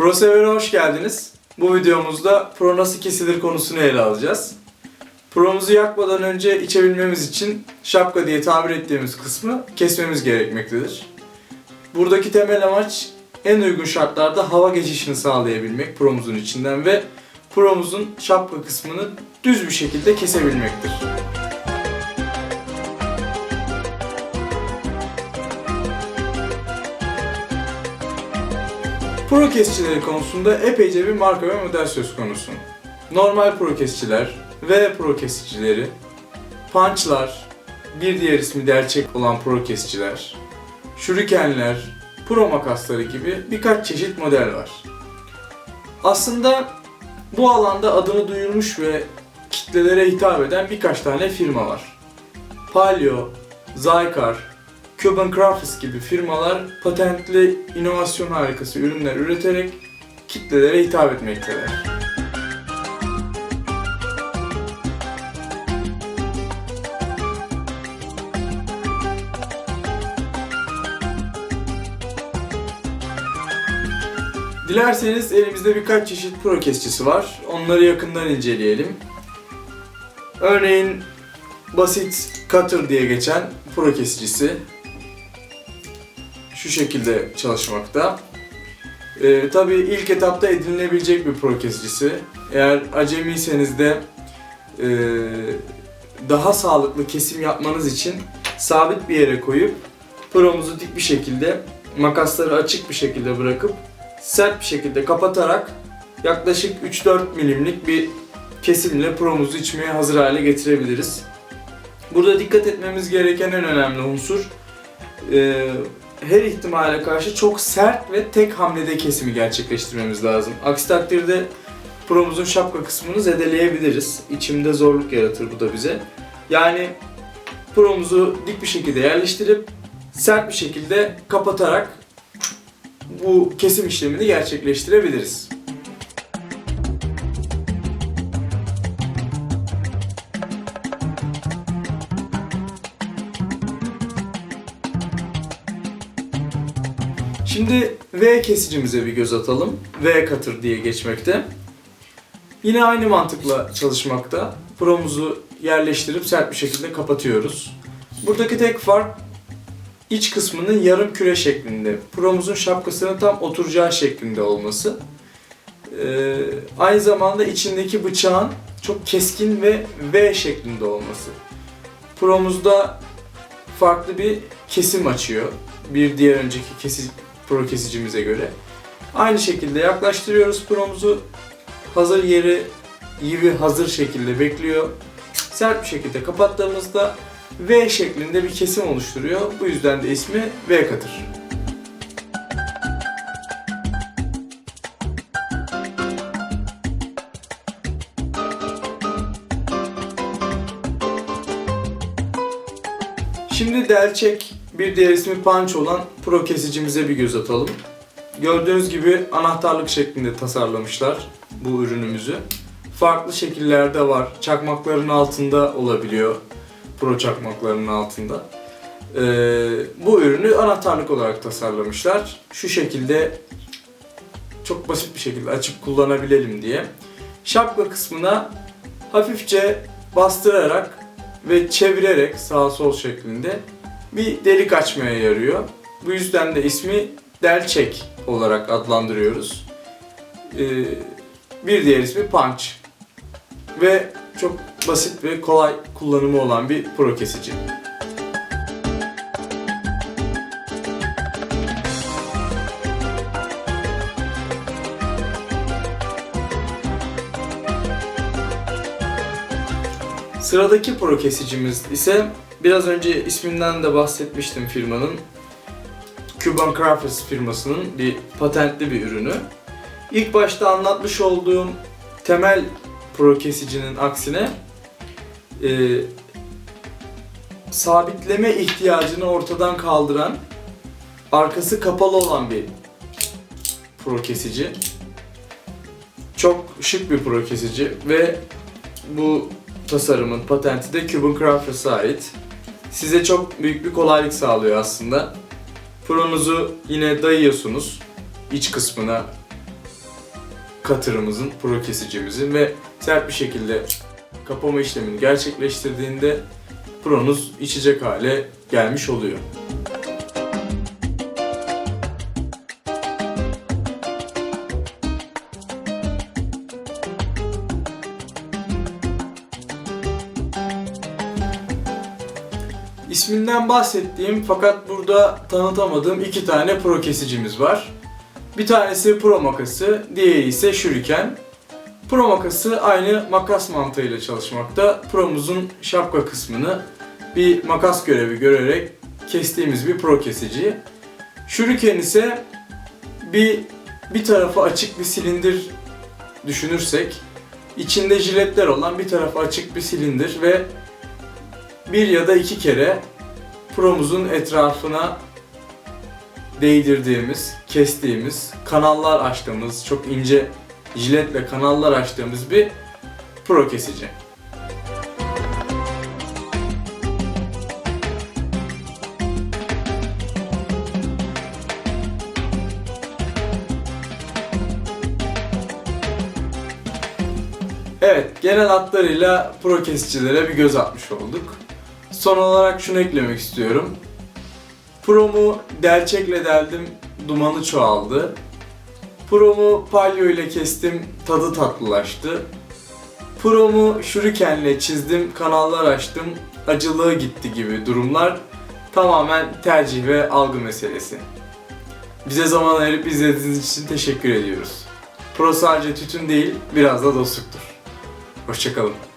ProSever'e hoş geldiniz. Bu videomuzda Pro nasıl kesilir konusunu ele alacağız. Pro'muzu yakmadan önce içebilmemiz için şapka diye tabir ettiğimiz kısmı kesmemiz gerekmektedir. Buradaki temel amaç en uygun şartlarda hava geçişini sağlayabilmek Pro'muzun içinden ve Pro'muzun şapka kısmını düz bir şekilde kesebilmektir. Pro kesicileri konusunda epeyce bir marka ve model söz konusu. Normal pro kesiciler, V pro kesicileri, punchlar, bir diğer ismi derçek olan pro kesiciler, şurikenler, pro makasları gibi birkaç çeşit model var. Aslında bu alanda adını duyurmuş ve kitlelere hitap eden birkaç tane firma var. Palio, Zycar, Cuban Crafts gibi firmalar patentli inovasyon harikası ürünler üreterek kitlelere hitap etmekteler. Dilerseniz elimizde birkaç çeşit pro kesicisi var. Onları yakından inceleyelim. Örneğin basit cutter diye geçen pro kesicisi şu şekilde çalışmakta. Ee, Tabi ilk etapta edinilebilecek bir pro kesicisi. Eğer acemiyseniz de e, daha sağlıklı kesim yapmanız için sabit bir yere koyup promuzu dik bir şekilde makasları açık bir şekilde bırakıp sert bir şekilde kapatarak yaklaşık 3-4 milimlik bir kesimle promuzu içmeye hazır hale getirebiliriz. Burada dikkat etmemiz gereken en önemli unsur e, her ihtimale karşı çok sert ve tek hamlede kesimi gerçekleştirmemiz lazım. Aksi takdirde promuzun şapka kısmını zedeleyebiliriz. İçimde zorluk yaratır bu da bize. Yani promuzu dik bir şekilde yerleştirip sert bir şekilde kapatarak bu kesim işlemini gerçekleştirebiliriz. Şimdi V kesicimize bir göz atalım. V cutter diye geçmekte. Yine aynı mantıkla çalışmakta. Promuzu yerleştirip sert bir şekilde kapatıyoruz. Buradaki tek fark iç kısmının yarım küre şeklinde. Promuzun şapkasının tam oturacağı şeklinde olması. Ee, aynı zamanda içindeki bıçağın çok keskin ve V şeklinde olması. Promuzda farklı bir kesim açıyor. Bir diğer önceki kesi, pro kesicimize göre. Aynı şekilde yaklaştırıyoruz promuzu. Hazır yeri iyi hazır şekilde bekliyor. Sert bir şekilde kapattığımızda V şeklinde bir kesim oluşturuyor. Bu yüzden de ismi V cutter. Şimdi delçek bir diğer ismi punch olan pro kesicimize bir göz atalım. Gördüğünüz gibi anahtarlık şeklinde tasarlamışlar bu ürünümüzü. Farklı şekillerde var. Çakmakların altında olabiliyor. Pro çakmaklarının altında. Ee, bu ürünü anahtarlık olarak tasarlamışlar. Şu şekilde çok basit bir şekilde açıp kullanabilelim diye. Şapka kısmına hafifçe bastırarak ve çevirerek sağ sol şeklinde bir delik açmaya yarıyor. Bu yüzden de ismi delçek olarak adlandırıyoruz. Ee, bir diğer ismi punch. Ve çok basit ve kolay kullanımı olan bir pro kesici. Sıradaki pro kesicimiz ise biraz önce isminden de bahsetmiştim firmanın. Cuban Crafts firmasının bir patentli bir ürünü. İlk başta anlatmış olduğum temel pro kesicinin aksine e, sabitleme ihtiyacını ortadan kaldıran arkası kapalı olan bir pro kesici. Çok şık bir pro kesici ve bu tasarımın patenti de Cuban Crafts'a ait. Size çok büyük bir kolaylık sağlıyor aslında. Pronuzu yine dayıyorsunuz iç kısmına katırımızın, pro kesicimizin ve sert bir şekilde kapama işlemini gerçekleştirdiğinde pronuz içecek hale gelmiş oluyor. İsminden bahsettiğim fakat burada tanıtamadığım iki tane pro kesicimiz var. Bir tanesi pro makası, diğeri ise şuriken. Pro makası aynı makas mantığıyla çalışmakta. Pro'muzun şapka kısmını bir makas görevi görerek kestiğimiz bir pro kesici. Shuriken ise bir bir tarafı açık bir silindir düşünürsek içinde jiletler olan bir tarafı açık bir silindir ve bir ya da iki kere promuzun etrafına değdirdiğimiz, kestiğimiz, kanallar açtığımız, çok ince jiletle kanallar açtığımız bir pro kesici. Evet, genel hatlarıyla pro kesicilere bir göz atmış olduk. Son olarak şunu eklemek istiyorum. Promu delçekle deldim, dumanı çoğaldı. Promu palyo ile kestim, tadı tatlılaştı. Promu şurikenle çizdim, kanallar açtım, acılığı gitti gibi durumlar tamamen tercih ve algı meselesi. Bize zaman ayırıp izlediğiniz için teşekkür ediyoruz. Pro sadece tütün değil, biraz da dostluktur. Hoşçakalın.